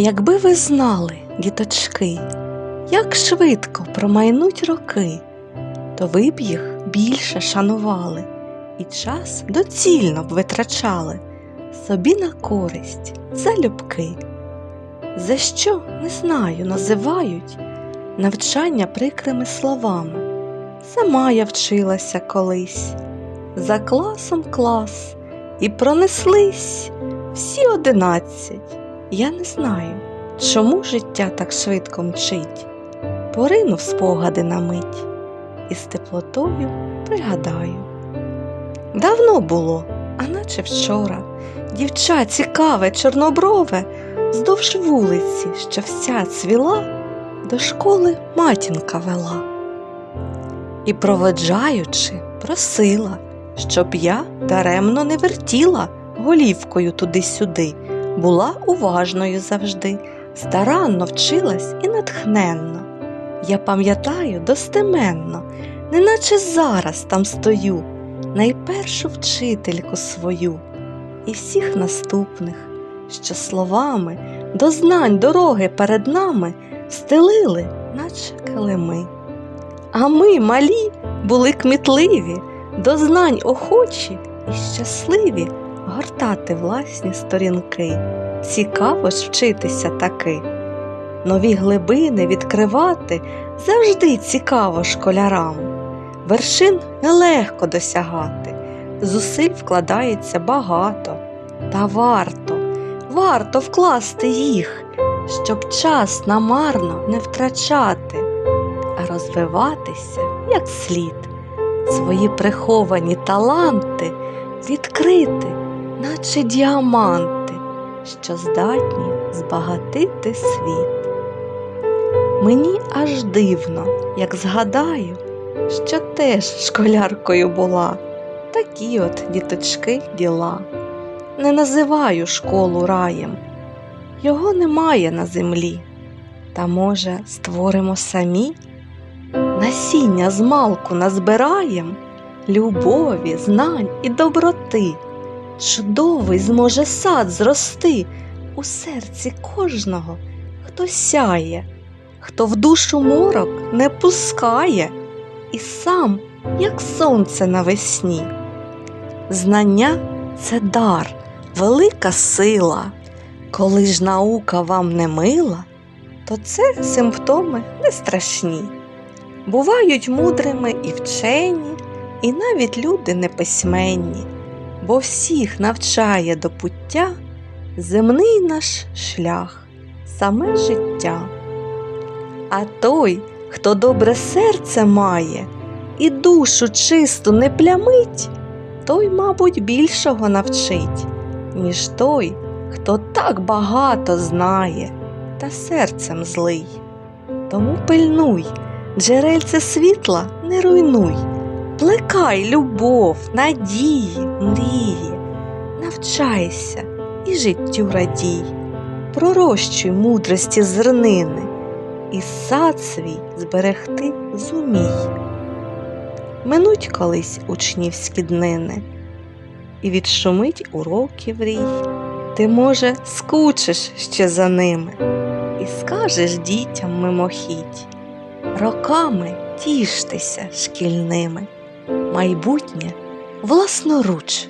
Якби ви знали, діточки, як швидко промайнуть роки, то ви б їх більше шанували і час доцільно б витрачали собі на користь залюбки. За що, не знаю, називають навчання прикрими словами. Сама я вчилася колись, за класом клас, і пронеслись всі одинадцять. Я не знаю, чому життя так швидко мчить. Порину в спогади на мить і з теплотою пригадаю. Давно було, а наче вчора, дівча цікаве, чорноброве, здовж вулиці, що вся цвіла, до школи матінка вела. І, проведжаючи, просила, щоб я даремно не вертіла голівкою туди-сюди, була уважною завжди, старанно вчилась і натхненно. Я пам'ятаю достеменно, неначе зараз там стою, найпершу вчительку свою і всіх наступних, що словами до знань дороги перед нами стелили, наче килими. А ми, малі, були кмітливі, до знань охочі і щасливі гортати власні сторінки. Цікаво ж вчитися таки. Нові глибини відкривати завжди цікаво школярам. Вершин нелегко досягати, зусиль вкладається багато. Та варто, варто вкласти їх, щоб час намарно не втрачати, а розвиватися як слід, свої приховані таланти відкрити, наче діаманти, що здатні збагатити світ. Мені аж дивно, як згадаю, що теж школяркою була, такі от діточки діла. Не називаю школу раєм, його немає на землі. Та, може, створимо самі? Насіння з малку назбираєм, любові, знань і доброти. Чудовий зможе сад зрости у серці кожного, хто сяє, хто в душу морок не пускає, і сам, як сонце навесні. Знання це дар, велика сила. Коли ж наука вам не мила, то це симптоми не страшні. Бувають мудрими і вчені, і навіть люди неписьменні, бо всіх навчає до пуття земний наш шлях, саме життя. А той, хто добре серце має і душу чисту не плямить, той, мабуть, більшого навчить, ніж той, хто так багато знає та серцем злий. Тому пильнуй, джерельце світла не руйнуй, плекай любов, надії, мрії, навчайся і життю радій, пророщуй мудрості зернини, і сад свій зберегти зумій. Минуть колись учнівські днини, і відшумить уроків рій. Ти, може, скучиш ще за ними і скажеш дітям мимохідь, роками тіштеся шкільними, майбутнє власноруч